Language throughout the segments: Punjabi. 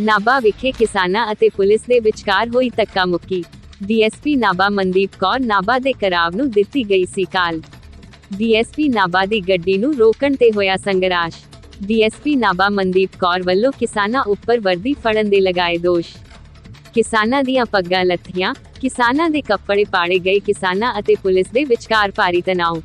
ਨਾਭਾ ਵਿਖੇ ਕਿਸਾਨਾਂ ਅਤੇ ਪੁਲਿਸ ਦੇ ਵਿਚਕਾਰ ਹੋਈ ਧੱਕਾ ਮੁੱਕੀ ਡੀਐਸਪੀ ਨਾਭਾ ਮਨਦੀਪ ਕੌਰ ਨਾਭਾ ਦੇ ਕਰਾਵ ਨੂੰ ਦਿੱਤੀ ਗਈ ਸੀ ਕਾਲ। ਡੀਐਸਪੀ ਨਾਭਾ ਦੀ ਗੱਡੀ ਨੂੰ ਰੋਕਣ ਤੇ ਹੋਇਆ ਸੰਘਰਸ਼। ਡੀਐਸਪੀ ਨਾਭਾ ਮਨਦੀਪ ਕੌਰ ਵੱਲੋਂ ਕਿਸਾਨਾਂ ਉੱਪਰ ਵਰਦੀ ਫੜਨ ਦੇ ਲਗਾਏ ਦੋਸ਼। ਕਿਸਾਨਾਂ ਦੀਆਂ ਪੱਗਾਂ ਲੱਥੀਆਂ, ਕਿਸਾਨਾਂ ਦੇ ਕੱਪੜੇ ਪਾੜੇ ਗਏ ਕਿਸਾਨਾਂ ਅਤੇ ਪੁਲਿਸ ਦੇ ਵਿਚਕਾਰ ਭਾਰੀ ਤਣਾਅ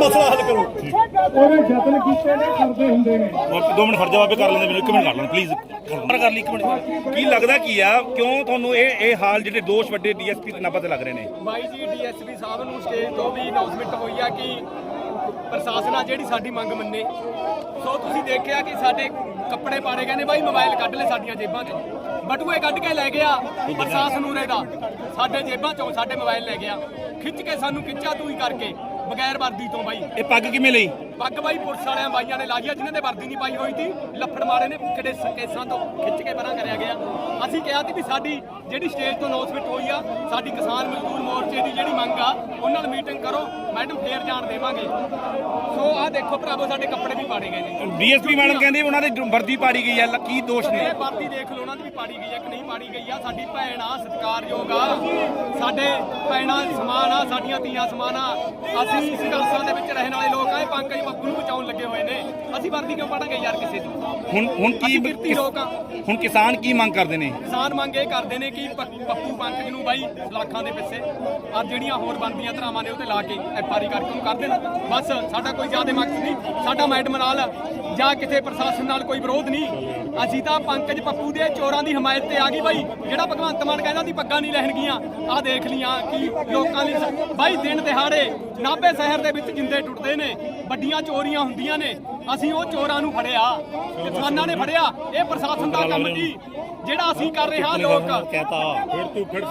ਮਸਲਾ ਹੱਲ ਕਰੋ। ਉਹਨੇ ਯਤਨ ਕੀਤੇ ਨੇ ਕਰਦੇ ਹੁੰਦੇ ਨੇ। ਉਹ ਦੋ ਮਿੰਟ ਖੜ ਜਾ ਬਾਬੇ ਕਰ ਲੈਂਦੇ ਮੈਨੂੰ ਇੱਕ ਮਿੰਟ ਕਰ ਲੈਣ ਪਲੀਜ਼ ਕਰ ਕਰ ਲਈ ਇੱਕ ਮਿੰਟ ਕੀ ਲੱਗਦਾ ਕੀ ਆ? ਕਿਉਂ ਤੁਹਾਨੂੰ ਇਹ ਇਹ ਹਾਲ ਜਿਹੜੇ ਦੋਸ਼ ਵੱਡੇ ਡੀਐਸਪੀ ਦੇ ਨਾਭਾ ਤੇ ਲੱਗ ਰਹੇ ਨੇ? ਬਾਈ ਜੀ ਡੀਐਸਪੀ ਸਾਹਿਬ ਨੂੰ ਸਟੇਜ ਤੋਂ ਵੀ ਅਨਾਉਂਸਮੈਂਟ ਹੋਈ ਆ ਕਿ ਪ੍ਰਸ਼ਾਸਨ ਆ ਜਿਹੜੀ ਸਾਡੀ ਮੰਗ ਮੰਨੇ। ਸੋ ਤੁਸੀਂ ਦੇਖਿਆ ਕਿ ਸਾਡੇ ਕੱਪੜੇ ਪਾੜੇ ਗਏ ਨੇ ਬਾਈ ਮੋਬਾਈਲ ਕੱਢ ਲੈ ਸਾਡੀਆਂ ਜੇਬਾਂ 'ਚੋਂ। ਬਟੂਏ ਕੱਢ ਕੇ ਲੈ ਗਿਆ ਪ੍ਰਸ਼ਾਸਨ ਉਰੇ ਦਾ ਸਾਡੇ ਜੇਬਾਂ 'ਚੋਂ ਸਾਡੇ ਮੋਬਾਈਲ ਲੈ ਗਿਆ। ਖਿੱਚ ਕੇ ਸਾਨੂੰ ਖਿੱਚਾ ਤੂੰ ਹੀ ਕਰਕੇ। ਬਗੈਰ ਵਰਦੀ ਤੋਂ ਬਾਈ। ਇਹ ਪੱਗ ਕਿਵੇਂ ਲਈ? ਪੱਗ ਬਾਈ ਪੁਲਿਸ ਵਾਲਿਆਂ ਬਾਈਆਂ ਨੇ ਲਾਈ ਆ ਜਿਨ੍ਹਾਂ ਦੇ ਵਰਦੀ ਨਹੀਂ ਪਾਈ ਹੋਈ ਸੀ। ਲੱਫੜ ਮਾਰੇ ਨੇ ਕਿਹੜੇ ਕੇਸਾਂ ਤੋਂ ਖਿੱਚ ਕੇ ਪਰਾਂ ਕਰਿਆ ਗਿਆ। ਅਸੀਂ ਕਿਹਾ ਸੀ ਵੀ ਸਾਡੀ ਜਿਹੜੀ ਸਟੇਜ ਤੋਂ ਅਨਾਉਂਸਮੈਂਟ ਹੋਈ ਆ ਸਾਡੀ ਕਿਸਾਨ ਮਜ਼ਦੂਰ ਮੋਰਚੇ ਦੀ ਜਿਹੜੀ ਮੰਗ ਆ ਉਹਨਾਂ ਨਾਲ ਮੀਟਿੰਗ ਕਰੋ। ਮੈਡਮ ਫੇਰ ਜਾਣ ਦੇਵਾਂਗੇ। ਸੋ ਆਹ ਦੇਖੋ ਭਰਾਵੋ ਸਾਡੇ ਕੱਪੜੇ ਵੀ ਪਾੜੇ ਗਏ ਨੇ। ਡੀਐਸਪੀ ਮੈਡਮ ਕਹਿੰਦੇ ਉਹਨਾਂ ਦੀ ਵਰਦੀ ਪਾੜੀ ਗਈ ਆ ਲ- ਕੀ ਦੋਸ਼ ਨੇ? ਇਹ ਵਰਦੀ ਦੇਖ ਲਓ ਉਹਨਾਂ ਦੀ ਵੀ ਪਾੜੀ ਗਈ ਆ ਕਿ ਨਹੀਂ ਪਾੜੀ ਗਈ ਆ। ਸਾਡੀ ਭੈਣ ਆ ਸਤਿਕਾਰਯੋਗ ਆ। ਸਾਡੇ ਭੈਣਾਂ ਸਮਾਨ ਆ ਸਾਡੀਆਂ ਧੀਆਂ ਸਮਾਨ ਆ। ਅਸੀਂ ਸੰਘਰਸ਼ਾਂ ਦੇ ਵਿੱਚ ਰਹਿਣ ਵਾਲੇ ਲੋਕ ਆ ਇਹ ਪੰਕਜ ਬੱਬੂ ਨੂੰ ਬਚਾਉਣ ਲੱਗੇ ਹੋਏ ਨੇ। ਅਸੀਂ ਵਰਦੀ ਕਿਉਂ ਪਾੜਾਂਗੇ ਯਾਰ ਕਿਸੇ ਦੀ? ਹੁਣ ਹੁਣ ਕੀ ਅਸੀਂ ਕਿਰਤੀ ਲੋਕ ਆ। ਹੁਣ ਕਿਸਾਨ ਕੀ ਮੰਗ ਕਰਦੇ ਨੇ? ਕਿਸਾਨ ਮੰਗ ਇਹ ਕਰਦੇ ਨੇ ਕਿ ਪ- ਪੱਪੂ ਪੰਕਜ ਨੂੰ ਬਾਈ ਲੱਖਾਂ ਦੇ ਪਿੱਛੇ। ਆ ਜਿਹੜੀਆਂ ਹੋਰ ਬਣਦੀਆਂ ਧਰਾਵਾਂ ਨੇ ਉਹ ਤੇ ਲਾ ਕੇ ਐਫਆਰੀ ਕਰਕੇ ਉਹਨੂੰ ਕਰ ਦੇਣ ਬਸ ਸਾਡਾ ਕੋਈ ਜ਼ਿਆਦਾ ਮਕਸਦ ਨਹੀਂ। ਸਾਡਾ ਮੈਡਮ ਨਾਲ ਜਾਂ ਕਿਸੇ ਪ੍ਰਸ਼ਾਸਨ ਨਾਲ ਕੋਈ ਵਿਰੋਧ ਨਹੀਂ। ਅਸੀਂ ਤਾਂ ਪੰਕਜ ਪੱਪੂ ਦੇ ਚੋਰਾਂ ਦੀ ਹਮਾਇਤ ਤੇ ਆ ਗਈ ਬਾਈ। ਜਿਹੜਾ ਭਗਵੰਤ ਮਾਨ ਕਹਿੰਦਾ ਸੀ ਪੱਗਾਂ ਨਹੀਂ ਲੈਣਗੀਆਂ ਆਹ ਦੇਖ ਲੀਆਂ ਕਿ ਲੋਕਾਂ ਦੀ ਬਾਈ ਦਿਨ ਦਿਹਾੜੇ ਨਾਭੇ ਸ਼ਹਿਰ ਦੇ ਵਿੱਚ ਜਿੰਦੇ ਟੁੱਟਦੇ ਨੇ ਵੱਡੀਆਂ ਚੋਰੀਆਂ ਹੁੰਦੀਆਂ ਨੇ। ਅਸੀਂ ਉਹ ਚੋਰਾਂ ਨੂੰ ਫੜਿਆ। ਕਿਸਾਨਾਂ ਨੇ ਫੜਿਆ। ਇਹ ਪ੍ਰਸ਼ਾਸਨ ਦਾ ਕੰਮ ਜੀ ਜਿਹੜਾ ਅਸੀਂ ਕਰ ਰਹੇ ਹਾਂ ਲੋਕ ਕਹਤਾ। ਫਿਰ ਤੂੰ ਫਿਰ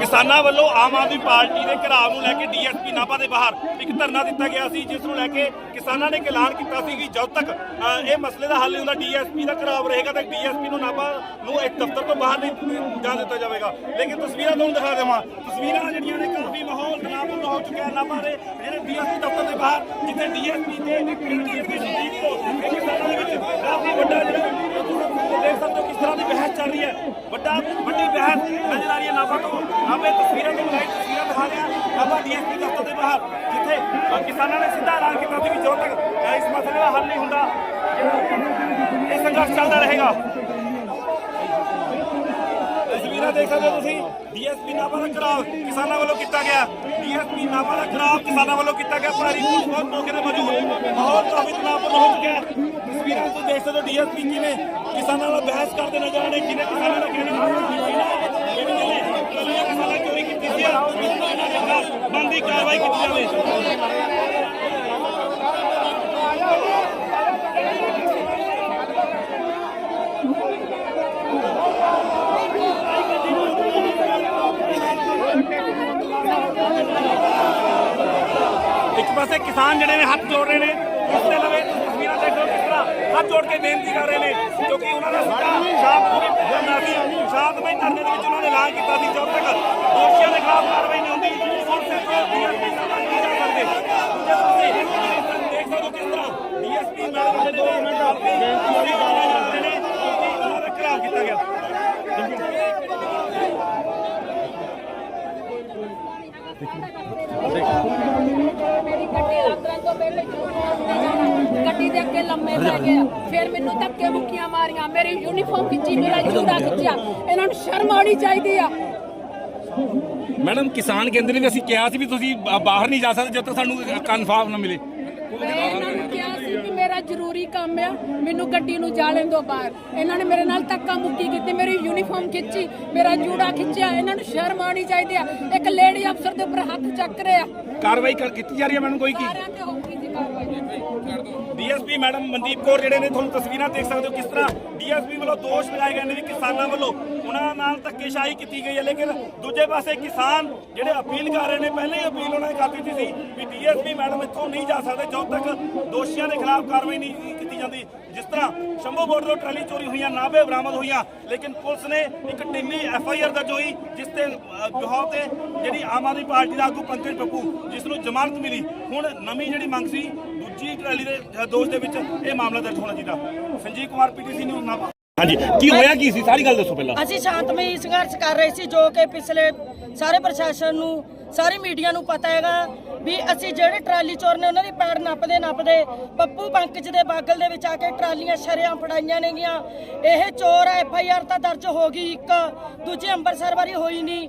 ਕਿਸਾਨਾਂ ਵੱਲੋਂ ਆਮ ਆਦਮੀ ਪਾਰਟੀ ਦੇ ਘਰਾਵ ਨੂੰ ਲੈ ਕੇ ਡੀਐਸਪੀ ਨਾਭਾ ਦੇ ਬਾਹਰ ਇੱਕ ਧਰਨਾ ਦਿੱਤਾ ਗਿਆ ਸੀ ਜਿਸ ਨੂੰ ਲੈ ਕੇ ਕਿਸਾਨਾਂ ਨੇ ਇੱਕ ਐਲਾਨ ਕੀਤਾ ਸੀ ਕਿ ਜਦ ਤੱਕ ਅ, ਇਹ ਮਸਲੇ ਦਾ ਹੱਲ ਨਹੀਂ ਹੁੰਦਾ ਡੀਐਸਪੀ ਦਾ ਘਰਾਵ ਰਹੇਗਾ ਤਾਂ ਡੀਐਸਪੀ ਨੂੰ ਨਾਭਾ ਨੂੰ ਇੱਕ ਦਫ਼ਤਰ ਤੋਂ ਬਾਹਰ ਨਹੀਂ ਜਾ ਦਿੱਤਾ ਜਾਵੇਗਾ। ਲੇਕਿਨ ਤਸਵੀਰਾਂ ਤੁਹਾਨੂੰ ਦਿਖਾ ਦੇਵਾਂ। ਤਸਵੀਰਾਂ ਜਿਹੜੀਆਂ ਨੇ ਕਾਫੀ ਮਾਹੌਲ ਤਣਾਅਪੂਰਨ ਹੋ ਚੁੱਕਿਆ ਹੈ ਨਾਭਾ ਦੇ ਜਿਹੜੇ ਡੀਐਸਪੀ ਦਫ਼ਤਰ ਦੇ ਬਾਹਰ ਜਿੱਥੇ ਡੀਐਸਪੀ ਤੇ ਡੀਐਸਪੀ ਸੁਦੀਪ ਤੋਂ ਇਹ ਕਿਸਾਨਾਂ ਦੇ ਵਿੱਚ ਕਾਫੀ ਵੱਡਾ ਜਿਹੜਾ ਦੇਖ ਸਕਦੇ ਹੋ ਕਿਸ ਤਰ੍ਹਾਂ ਦੀ ਬਹਿਸ ਚੱਲ ਰਹੀ ਹੈ। ਵੱਡਾ ਵੱਡੀ ਬਹਿਸ ਨਜ਼ਰ ਆ ਰਹੀ ਹੈ ਨਾਭਾ ਤੋਂ। ਆਪੇ ਤਸਵੀਰਾਂ ਤੋਂ ਲਾਈਵ ਤਸਵੀਰਾਂ ਦਿਖਾ ਰਿਹਾ। ਨਾਭਾ ਡੀਐਸਪੀ ਦਫ਼ਤਰ ਦੇ ਬਾਹਰ, ਜਿੱਥੇ ਕਿਸਾਨਾਂ ਨੇ ਸਿੱਧਾ ਐਲਾਨ ਕੀਤਾ ਸੀ ਵੀ ਜਦੋਂ ਤੱਕ ਇਸ ਮਸਲੇ ਦਾ ਹੱਲ ਨਹੀਂ ਹੁੰਦਾ, ਇਹ ਸੰਘਰਸ਼ ਚੱਲਦਾ ਰਹੇਗਾ। ਤਸਵੀਰਾਂ ਦੇਖ ਸਕਦੇ ਹੋ ਤੁਸੀਂ ਡੀਐਸਪੀ ਨਾਭਾ ਦਾ ਖਰਾਬ ਕਿਸਾਨਾਂ ਵੱਲੋਂ ਕੀਤਾ ਗਿਆ। ਡੀਐਸਪੀ ਨਾਭਾ ਦਾ ਖਰਾਬ ਕਿਸਾਨਾਂ ਵੱਲੋਂ ਕੀਤਾ ਗਿਆ। ਭਾਰੀ ਪੁਲਿਸ ਬਹੁਤ ਮੌਕੇ ਤੇ ਮੌਜੂਦ ਮਾਹੌਲ ਕਾਫੀ ਤਣਾਅਪੂਰਨ ਹੋ ਚੁੱਕਿਆ ਹੈ। ਤਸਵੀਰਾਂ ਤੋਂ ਦੇਖ ਸਕਦੇ ਹੋ ਡੀਐਸਪੀ ਕਿਵੇਂ ਕਿਸਾਨਾਂ ਨਾਲ ਬਹਿਸ ਕਰਦੇ ਨਜ਼ਰ ਆ ਰਹੇ ਕਿਨੇ ਕਿਸਾਨਾਂ ਦਾ ਕਹਿਣਾ ਇਹਨਾਂ ਨੇ ਕੱਲੀਆਂ ਕਿਸਾਨਾਂ ਚੋਰੀ ਕੀਤੀ ਸੀ ਇਹਨਾਂ ਦੇ ਖਿਲਾਫ ਬੰਦੀ ਕਾਰਵਾਈ ਕੀਤੀ ਜਾਵੇ। ਇੱਕ ਪਾਸੇ ਕਿਸਾਨ ਜਿਹੜੇ ਨੇ ਹੱਥ ਜੋੜ ਰਹੇ ਨੇ, ਉਸ ਦੇ ਲਵੇ ਤਸਵੀਰਾਂ ਦੇਖੋ, ਕਿਸ ਤਰ੍ਹਾਂ ਹੱਥ ਜੋੜ ਕੇ ਬੇਨਤੀ ਕਰ ਰਹੇ ਨੇ ਕਿਉਂਕਿ ਉਹਨਾਂ ਦਾ ਸਿੱਧਾ ਸ਼ਾਂਤਮਈ ਧਰਨਾ ਸੀ। ਸ਼ਾਂਤਮਈ ਧਰਨੇ ਦੇ ਵਿੱਚ ਉਹਨਾਂ ਨੇ ਐਲਾਨ ਕੀਤਾ ਸੀ, ਜਦੋਂ ਤੱਕ ਦੋਸ਼ੀਆਂ ਦੇ ਖਿਲਾਫ ਕਾਰਵਾਈ ਨਹੀਂ ਗੱਡੀ ਦੇ ਅੱਗੇ ਲੰਮੇ ਪੈ ਗਿਆ ਫਿਰ ਮੈਨੂੰ ਧੱਕੇ ਮੁੱਕੀਆਂ ਮਾਰੀਆਂ ਮੇਰੀ ਯੂਨੀਫਾਰਮ ਖਿੱਚੀ ਮੇਰਾ ਜੂੜਾ ਖਿੱਚਿਆ ਇਹਨਾਂ ਨੂੰ ਸ਼ਰਮ ਆਉਣੀ ਚਾਹੀਦੀ ਆ ਮੈਡਮ ਕਿਸਾਨ ਕਹਿੰਦੇ ਨੇ ਵੀ ਅਸੀਂ ਕਿਹਾ ਸੀ ਵੀ ਤੁਸੀਂ ਬਾਹਰ ਨਹੀਂ ਜਾ ਸਕਦੇ ਜਦ ਤੱਕ ਸਾਨੂੰ ਕਨਫਰਮ ਨਾ ਮਿਲੇ। ਮੈਂ ਇਹਨਾਂ ਨੂੰ ਕਿਹਾ ਸੀ ਕਿ ਮੇਰਾ ਜ਼ਰੂਰੀ ਕੰਮ ਆ ਮੈਨੂੰ ਗੱਡੀ ਨੂੰ ਜਾ ਲੈਣ ਦਿਓ ਬਾਹਰ। ਇਹਨਾਂ ਨੇ ਮੇਰੇ ਨਾਲ ਧੱਕਾ ਮੁੱਕੀ ਕੀਤੀ ਮੇਰੀ ਯੂਨੀਫਾਰਮ ਖਿੱਚੀ ਮੇਰਾ ਜੂੜਾ ਖਿੱਚਿਆ ਇਹਨਾਂ ਨੂੰ ਸ਼ਰਮ ਆਉਣੀ ਚਾਹੀਦੀ ਆ। ਇੱਕ ਲੇਡੀ ਅਫਸਰ ਦੇ ਉੱਪਰ ਹੱਥ ਚੱਕ ਰਿਹਾ। ਕਾਰਵਾਈ ਕਰ- ਕੀਤੀ ਜਾ ਰਹੀ ਹੈ ਮੈਡਮ ਕੋਈ ਕੀ? ਸਾਰਿਆਂ ਤੇ ਹੋਊਗੀ ਜੀ ਕਾਰਵਾਈ ਡੀਐਸਪੀ ਮੈਡਮ ਮਨਦੀਪ ਕੌਰ ਜਿਹੜੇ ਨੇ ਤੁਹਾਨੂੰ ਤਸਵੀਰਾਂ ਦੇਖ ਸਕਦੇ ਹੋ ਕਿਸ ਤਰ੍ਹਾਂ ਡੀਐਸਪੀ ਵੱਲੋਂ ਦੋਸ਼ ਲਗਾਏ ਗਏ ਨੇ ਵੀ ਕਿਸਾਨਾਂ ਵੱਲੋਂ ਉਹਨਾਂ ਨਾਲ ਧੱਕੇਸ਼ਾਹੀ ਕੀਤੀ ਗਈ ਹੈ, ਲੇਕਿਨ ਦੂਜੇ ਪਾਸੇ ਕਿਸਾਨ ਜਿਹੜੇ ਅਪੀਲ ਕਰ ਰਹੇ ਨੇ, ਪਹਿਲੇ ਹੀ ਅਪੀਲ ਉਹਨਾਂ ਨੇ ਕਰ ਦਿੱਤੀ ਸੀ ਵੀ ਡੀਐਸਪੀ ਮੈਡਮ ਇੱਥੋਂ ਨਹੀਂ ਜਾ ਸਕਦੇ, ਜਦੋਂ ਤੱਕ ਦੋਸ਼ੀਆਂ ਦੇ ਖਿਲਾਫ ਕਾਰਵਾਈ ਨਹੀਂ ਕੀਤੀ ਜਾਂਦੀ। ਜਿਸ ਤਰ੍ਹਾਂ ਸ਼ੰਭੂ ਬੋਰਡ ਤੋਂ ਟਰਾਲੀ ਚੋਰੀ ਹੋਈਆਂ, ਨਾਭੇ ਬਰਾਮਦ ਹੋਈਆਂ, ਲੇਕਿਨ ਪੁਲਿਸ ਨੇ ਇੱਕ ਟਿੱਲੀ ਐਫ ਆਈ ਆਰ ਦਰਜ ਹੋਈ, ਜਿਸ ਤੇ ਬਿਹਾਰ ਤੇ ਜਿਹੜੀ ਆਮ ਆਦਮੀ ਪਾਰਟੀ ਦਾ ਆਗੂ ਪੰਕਜ ਪੱਪੂ ਜਿਸ ਨੂੰ ਜ਼ਮਾਨਤ ਮਿਲੀ। ਹੁਣ ਨਵੀਂ ਜਿਹੜੀ ਮੰਗ ਸੀ ਦੂਜੀ ਟਰਾਲੀ ਦੇ ਦੋਸ਼ ਦੇ ਵਿੱਚ ਇਹ ਮਾਮਲਾ ਦਰਜ ਹੋਣਾ ਚਾਹੀਦਾ। Sanjeev Kumar PTC news Nabha. ਹਾਂਜੀ ਕੀ ਹੋਇਆ ਕੀ ਸੀ? ਸਾਰੀ ਗੱਲ ਦੱਸੋ ਪਹਿਲਾਂ। ਅਸੀਂ ਸ਼ਾਂਤਮਈ ਸੰਘਰਸ਼ ਕਰ ਰਹੇ ਸੀ ਜੋ ਕਿ ਪਿਛਲੇ ਸਾਰੇ ਪ੍ਰਸ਼ਾਸਨ ਨੂੰ ਸਾਰੀ ਮੀਡੀਆ ਨੂੰ ਪਤਾ ਹੈਗਾ ਵੀ ਅਸੀਂ ਜਿਹੜੇ ਟਰਾਲੀ ਚੋਰ ਨੇ ਉਹਨਾਂ ਦੀ ਪੈੜ ਨੱਪਦੇ ਨੱਪਦੇ ਪੱਪੂ ਪੰਕਜ ਦੇ ਬਾਗਲ ਦੇ ਵਿੱਚ ਆ ਕੇ ਟਰਾਲੀਆਂ ਸ਼ਰਿਆਂ ਫੜਾਈਆਂ ਨੇਗੀਆਂ। ਇਹ ਚੋਰ ਐਫ ਆਈ ਆਰ ਤਾਂ ਦਰਜ ਹੋ ਗਈ ਇੱਕ ਦੂਜੇ ਅੰਮ੍ਰਿਤਸਰ ਵਾਰੀ ਹੋਈ ਨਹੀਂ।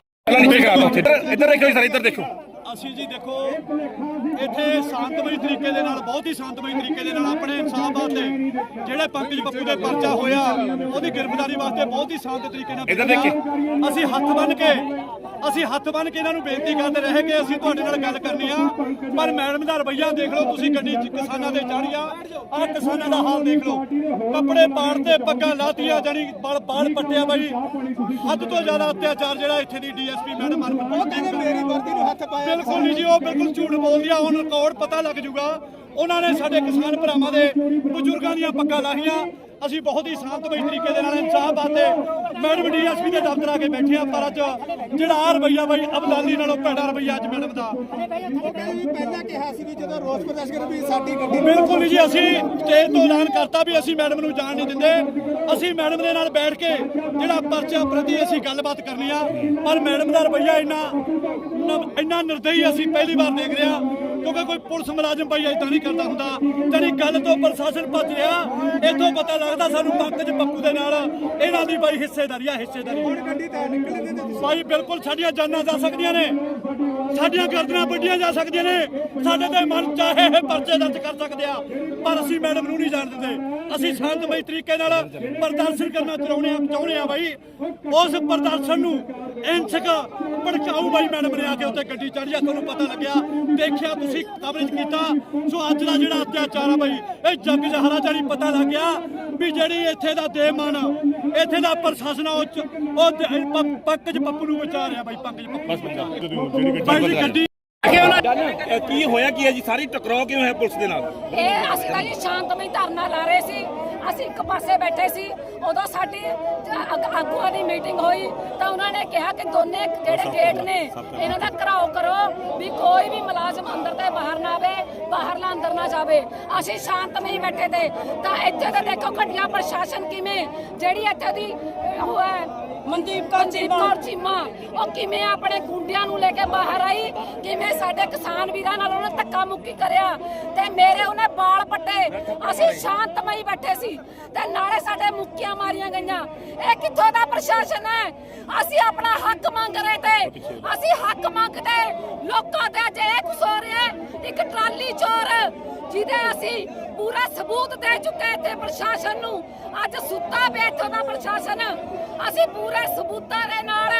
ਇੱਧਰ ਇੱਧਰ ਦੇਖੋ ਸਰ ਇੱਧਰ ਦੇਖੋ। ਅਸੀਂ ਜੀ ਦੇਖੋ ਇੱਥੇ ਸ਼ਾਂਤਮਈ ਤਰੀਕੇ ਦੇ ਨਾਲ ਬਹੁਤ ਹੀ ਸ਼ਾਂਤਮਈ ਤਰੀਕੇ ਦੇ ਨਾਲ ਆਪਣੇ ਇਨਸਾਫ ਵਾਸਤੇ ਜਿਹੜੇ ਪੰਕਜ ਬੱਪੂ ਦੇ ਪਰਚਾ ਹੋਇਆ ਉਹਦੀ ਗ੍ਰਿਫਤਾਰੀ ਵਾਸਤੇ ਬਹੁਤ ਹੀ ਸ਼ਾਂਤ ਤਰੀਕੇ ਨਾਲ ਇੱਧਰ ਦੇਖ। ਕੇ। ਅਸੀਂ ਹੱਥ ਬੰਨ ਕੇ ਅਸੀਂ ਹੱਥ ਬੰਨ ਕੇ ਇਹਨਾਂ ਨੂੰ ਬੇਨਤੀ ਕਰਦੇ ਰਹੇ ਕਿ ਅਸੀਂ ਤੁਹਾਡੇ ਨਾਲ ਗੱਲ ਕਰਨੀ ਆ। ਪਰ ਮੈਡਮ ਦਾ ਰਵੱਈਆ ਦੇਖ ਲਓ ਤੁਸੀਂ ਗੱਡੀ 'ਚ ਕਿਸਾਨਾਂ ਦੇ ਚਾੜੀਆਂ ਆਹ ਕਿਸਾਨਾਂ ਦਾ ਹਾਲ ਦੇਖ ਲਓ। ਕੱਪੜੇ ਪਾੜਦੇ ਪੱਗਾਂ ਲਾਤੀਆਂ ਜਾਨੀ ਬਾਲ ਬਾਲ ਪੱਟਿਆ ਬਾਈ। ਹੱਦ ਤੋਂ ਜ਼ਿਆਦਾ ਅਤਿਆਚਾਰ ਜਿਹੜਾ ਇੱਥੇ ਦੀ ਡੀਐਸਪੀ ਮੈਡਮ ਹਰਮਨ ਉਹ ਕਹਿੰਦੇ ਮੇਰੀ ਵਰਦੀ ਨੂੰ ਹੱਥ ਪਾਇਆ ਬਿਲਕੁਲ ਨਹੀਂ ਜੀ, ਉਹ ਬਿਲਕੁਲ ਝੂਠ ਬੋਲਦੀ ਆ ਹੁਣ ਰਿਕਾਰਡ ਪਤਾ ਲੱਗ ਜੂਗਾ। ਉਹਨਾਂ ਨੇ ਸਾਡੇ ਕਿਸਾਨ ਭਰਾਵਾਂ ਦੇ, ਬਜ਼ੁਰਗਾਂ ਦੀਆਂ ਪੱਗਾਂ ਲਾਹੀਆਂ ਅਸੀਂ ਬਹੁਤ ਹੀ ਸ਼ਾਂਤਮਈ ਤਰੀਕੇ ਦੇ ਨਾਲ ਇਨਸਾਫ ਆਤੇ ਮੈਡਮ ਡੀਐਸਪੀ ਦੇ ਦਫ਼ਤਰ ਆ ਕੇ ਬੈਠੇ ਆ ਪਰ ਅੱਜ ਜਿਹੜਾ ਆ ਰਵਈਆ ਬਾਈ ਅਬਦਾਲੀ ਨਾਲੋਂ ਭੈੜਾ ਰਵਈਆ ਅੱਜ ਮੈਡਮ ਦਾ। ਪਹਿਲਾਂ ਕਿਹਾ ਸੀ ਵੀ ਜਦੋਂ ਰੋਸ ਪ੍ਰਦਰਸ਼ਨ ਕਰ ਵੀ ਸਾਡੀ ਗੱਡੀ ਬਿਲਕੁਲ ਜੀ ਅਸੀਂ ਸਟੇਜ ਤੋਂ ਐਲਾਨ ਕਰਤਾ ਵੀ ਅਸੀਂ ਮੈਡਮ ਨੂੰ ਜਾਣ ਨਹੀਂ ਦਿੰਦੇ। ਅਸੀਂ ਮੈਡਮ ਦੇ ਨਾਲ ਬੈਠ ਕੇ ਜਿਹੜਾ ਪਰਚਾ ਪ੍ਰਤੀ ਅਸੀਂ ਗੱਲਬਾਤ ਕਰਨੀ ਆ ਪਰ ਮੈਡਮ ਦਾ ਰਵਈਆ ਇੰਨਾ ਇੰਨਾ ਨਿਰਦਈ ਅਸੀਂ ਪਹਿਲੀ ਵਾਰ ਦੇਖ ਰਹੇ ਕਿਉਂਕਿ ਕੋਈ ਪੁਲਿਸ ਮੁਲਾਜ਼ਮ ਭਾਈ ਇਦਾਂ ਨਹੀਂ ਕਰਦਾ ਹੁੰਦਾ। ਜਿਹੜੀ ਗੱਲ ਤੋਂ ਪ੍ਰਸ਼ਾਸਨ ਭੱਜ ਰਿਹਾ ਇਥੋਂ ਪਤਾ ਲੱਗਦਾ ਸਾਨੂੰ ਪੰਕਜ ਪੱਪੂ ਦੇ ਨਾਲ। ਇਹਨਾਂ ਦੀ ਬਾਈ ਹਿੱਸੇਦਾਰੀ ਆ ਹਿੱਸੇਦਾਰੀ। ਹੁਣ ਗੱਡੀ ਤਾਂ ਨਿਕਲਣ ਦੇ ਭਾਈ ਬਿਲਕੁਲ ਸਾਡੀਆਂ ਜਾਨਾਂ ਜਾ ਸਕਦੀਆਂ ਨੇ। ਸਾਡੀਆਂ ਗਰਦਨਾਂ ਵੱਡੀਆਂ ਜਾ ਸਕਦੀਆਂ ਨੇ। ਸਾਡੇ ਤੇ ਮਨ ਚਾਹੇ ਇਹ ਪਰਚੇ ਦਰਜ ਕਰ ਸਕਦੇ ਆ ਪਰ ਅਸੀਂ ਮੈਡਮ ਨੂੰ ਨਹੀਂ ਜਾਣ ਦਿੰਦੇ। ਅਸੀਂ ਸ਼ਾਂਤਮਈ ਤਰੀਕੇ ਨਾਲ ਪ੍ਰਦਰਸ਼ਨ ਕਰਨਾ ਚਾਹੁੰਦੇ ਆ ਚਾਹੁੰਦੇ ਆ ਬਾਈ ਉਸ ਪ੍ਰਦਰਸ਼ਨ ਨੂੰ ਇੰਸਕ ਭੜਕਾਊ ਬਾਈ ਮੈਡਮ ਨੇ ਆ ਕੇ ਉੱਤੇ ਗੱਡੀ ਚੜ੍ਹੀ ਆ ਤੁਹਾਨੂੰ ਪਤਾ ਲੱਗਿਆ। ਦੇਖਿਆ ਤੁਸੀਂ ਕਵਰੇਜ ਕੀਤਾ। ਸੋ ਅੱਜ ਦਾ ਜਿਹੜਾ ਅਤਿਆਚਾਰ ਆ ਬਾਈ ਇਹ ਜੱਗ ਜਹਰਾ ਜਾਰੀ ਪਤਾ ਲੱਗ ਗਿਆ ਵੀ ਜਿਹੜੀ ਇੱਥੇ ਦਾ ਦੇਮਨ ਇੱਥੇ ਦਾ ਪ੍ਰਸ਼ਾਸਨ ਉਹ ਚ- ਉਹ ਪੰਕਜ ਪੱਪੂ ਨੂੰ ਵਿਚਾਰ ਰਿਹਾ ਬਾਈ ਪੰਕਜ ਪੱਪੂ। ਬਸ ਬਾਈ ਜੀ ਗੱਡੀ ਕੀ ਹੋਇਆ ਕੀ ਹੈ ਜੀ? ਸਾਰੀ ਟਕਰਾਅ ਕਿਵੇਂ ਹੋਇਆ ਪੁਲਿਸ ਦੇ ਨਾਲ? ਇਹ ਅਸੀਂ ਤਾਂ ਜੀ ਸ਼ਾਂਤਮਈ ਧਰਨਾ ਲਾ ਰਹੇ ਸੀ। ਅਸੀਂ ਇੱਕ ਪਾਸੇ ਬੈਠੇ ਸੀ ਉਦੋਂ ਸਾਡੀ ਆਗੂਆਂ ਦੀ ਮੀਟਿੰਗ ਹੋਈ ਤਾਂ ਉਹਨਾਂ ਨੇ ਕਿਹਾ ਕਿ ਦੋਨੇ ਜਿਹੜੇ ਗੇਟ ਨੇ ਇਹਨਾਂ ਦਾ ਘਰਾਓ ਕਰੋ ਵੀ ਕੋਈ ਵੀ ਮੁਲਾਜ਼ਮ ਅੰਦਰ ਤੇ ਬਾਹਰ ਨਾ ਆਵੇ ਬਾਹਰਲਾ ਅੰਦਰ ਨਾ ਜਾਵੇ ਅਸੀਂ ਸ਼ਾਂਤਮਈ ਬੈਠੇ ਤੇ ਤਾਂ ਇੱਥੇ ਤੇ ਦੇਖੋ ਘਟੀਆ ਪ੍ਰਸ਼ਾਸਨ ਕਿਵੇਂ ਜਿਹੜੀ ਇੱਥੇ ਦੀ ਅਹ, ਉਹ ਹੈ ਮਨਦੀਪ ਕੌਰ ਚੀਮਾ। ਕੌਰ ਚੀਮਾ ਉਹ ਕਿਵੇਂ ਆਪਣੇ ਗੁੰਡਿਆਂ ਨੂੰ ਲੈ ਕੇ ਬਾਹਰ ਆਈ ਕਿਵੇਂ ਸਾਡੇ ਕਿਸਾਨ ਵੀਰਾਂ ਨਾਲ ਉਹਨੇ ਧੱਕਾ ਮੁੱਕੀ ਕਰਿਆ ਤੇ ਮੇਰੇ ਉਹਨੇ ਬਾਲ ਸ਼ਾਂਤਮਈ ਬੈਠੇ ਸੀ ਤੇ ਨਾਲੇ ਸਾਡੇ ਮੁੱਕੀਆਂ ਮਾਰੀਆਂ ਗਈਆਂ। ਇਹ ਕਿੱਥੋਂ ਦਾ ਪ੍ਰਸ਼ਾਸਨ ਹੈ? ਅਸੀਂ ਆਪਣਾ ਹੱਕ ਮੰਗ ਰਹੇ ਤੇ, ਅਸੀਂ ਹੱਕ ਮੰਗਦੇ ਲੋਕਾਂ ਤੇ ਅੱਜ ਇਹ ਹੋ ਰਿਹਾ ਇੱਕ ਟਰਾਲੀ ਚੋਰ ਜਿਹਦੇ ਅਸੀਂ ਪੂਰਾ ਸਬੂਤ ਦੇ ਚੁੱਕੇ ਤੇ ਪ੍ਰਸ਼ਾਸਨ ਨੂੰ। ਅੱਜ ਸੁੱਤਾ ਪਿਆ ਇੱਥੋਂ ਦਾ ਪ੍ਰਸ਼ਾਸਨ। ਅਸੀਂ ਪੂਰੇ ਸਬੂਤਾਂ ਦੇ ਨਾਲ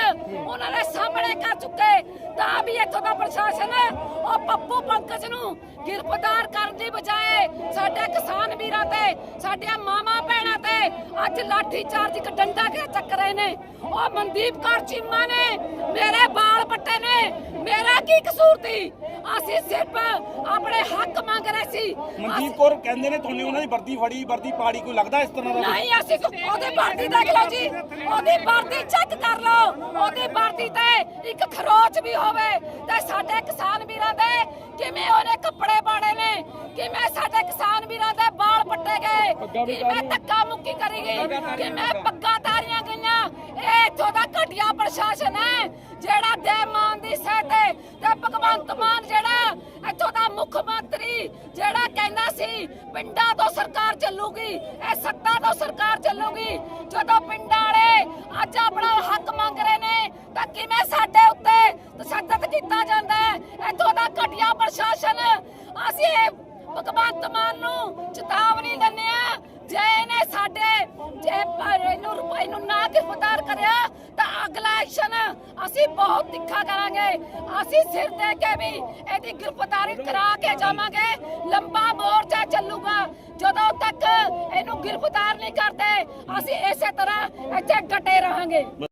ਉਹਨਾਂ ਦੇ ਸਾਹਮਣੇ ਕਰ ਚੁੱਕੇ। ਤਾਂ ਵੀ ਇੱਥੋਂ ਦਾ ਪ੍ਰਸ਼ਾਸਨ ਉਹ ਪੱਪੂ ਪੰਕਜ ਨੂੰ ਗ੍ਰਿਫਤਾਰ ਕਰਨ ਦੀ ਬਜਾਏ ਸਾਡੇ ਕਿਸਾਨ ਵੀਰਾਂ ਤੇ ਸਾਡੀਆਂ ਮਾਵਾਂ ਭੈਣਾਂ ਤੇ ਅੱਜ ਲਾਠੀ ਚਾਰਜ ਇੱਕ ਡੰਡਾ ਕੇ ਚੱਕ ਰਹੇ ਨੇ। ਉਹ ਮਨਦੀਪ ਕੌਰ ਚੀਮਾ ਨੇ ਮੇਰੇ ਬਾਲ ਪੱਟੇ ਨੇ ਮੇਰਾ ਕੀ ਕਸੂਰ ਸੀ? ਅਸੀਂ ਸਿਰਫ ਆਪਣੇ ਹੱਕ ਮੰਗ ਰਹੇ ਸੀ। ਮਨਦੀਪ ਕੌਰ ਕਹਿੰਦੇ ਨੇ ਤੁਹਾਨੂੰ ਉਹਨਾਂ ਦੀ ਵਰਦੀ ਫੜੀ ਵਰਦੀ ਪਾੜੀ ਕੋਈ ਲੱਗਦਾ ਇਸ ਤਰ੍ਹਾਂ ਦਾ ਨਹੀਂ ਅਸੀਂ ਉਹਦੀ ਵਰਦੀ ਦੇਖ ਲਓ ਜੀ। ਉਹਦੀ ਵਰਦੀ ਚੈੱਕ ਕਰ ਲਓ। ਉਹਦੀ ਵਰਦੀ ਤੇ ਇੱਕ ਖਰੋਚ ਵੀ ਹੋਵੇ ਤੇ ਸਾਡੇ ਕਿਸਾਨ ਵੀਰਾਂ ਦੇ ਕਿਵੇਂ ਉਹਨੇ ਕੱਪੜੇ ਪਾੜੇ ਨੇ? ਕਿਵੇਂ ਸਾਡੇ ਕਿਸਾਨ ਵੀਰਾਂ ਦੇ ਵਾਲ ਪੱਟੇ ਗਏ? ਕਿਵੇਂ ਧੱਕਾ ਮੁੱਕੀ ਕਰੀ ਗਈ? ਕਿਵੇਂ ਪੱਗਾਂ। ਤਾਰੀਆਂ ਗਈਆਂ? ਇਹ ਇੱਥੋਂ ਦਾ ਘਟੀਆ ਪ੍ਰਸ਼ਾਸਨ ਹੈ ਜਿਹੜਾ ਦੇ ਮਾਨ ਦੀ ਸਹਿ ਤੇ ਭਗਵੰਤ ਮਾਨ ਜਿਹੜਾ ਇੱਥੋਂ ਦਾ ਮੁੱਖ ਮੰਤਰੀ ਸੀ। ਪਿੰਡਾਂ ਤੋਂ ਸਰਕਾਰ ਚੱਲੂਗੀ, ਇਹ ਸੱਤਾ ਤੋਂ ਸਰਕਾਰ ਚੱਲੂਗੀ। ਜਦੋਂ ਪਿੰਡਾਂ ਵਾਲੇ ਅੱਜ ਆਪਣਾ ਹੱਕ ਮੰਗ ਰਹੇ ਨੇ, ਤਾਂ ਕਿਵੇਂ ਸਾਡੇ ਉੱਤੇ ਤਸ਼ੱਦਦ ਕੀਤਾ ਜਾਂਦਾ ਹੈ? ਇੱਥੋਂ ਦਾ ਘਟੀਆ ਪ੍ਰਸ਼ਾਸਨ, ਅਸੀਂ ਭਗਵੰਤ ਮਾਨ ਨੂੰ ਚੇਤਾਵਨੀ ਦਿੰਦੇ ਆ ਜੇ ਇਹਨੇ ਸਾਡੇ, ਜੇ ਪਰ ਇਹਨੂੰ ਰੁਪਏ ਨੂੰ ਨਾ ਗ੍ਰਿਫਤਾਰ ਕਰਿਆ, ਤਾਂ ਅਗਲਾ ਐਕਸ਼ਨ ਅਸੀਂ ਬਹੁਤ ਤਿੱਖਾ ਕਰਾਂਗੇ। ਅਸੀਂ ਸਿਰ ਦੇ ਕੇ ਵੀ ਇਹਦੀ ਗ੍ਰਿਫਤਾਰੀ ਕਰਾ ਕੇ ਜਾਵਾਂਗੇ। ਲੰਬਾ ਮੋਰਚਾ ਚੱਲੂਗਾ। ਜਦੋਂ ਤੱਕ ਇਹਨੂੰ ਗ੍ਰਿਫਤਾਰ ਨਹੀਂ ਕਰਦੇ, ਅਸੀਂ ਇਸੇ ਤਰ੍ਹਾਂ ਇੱਥੇ ਡਟੇ ਰਹਾਂਗੇ।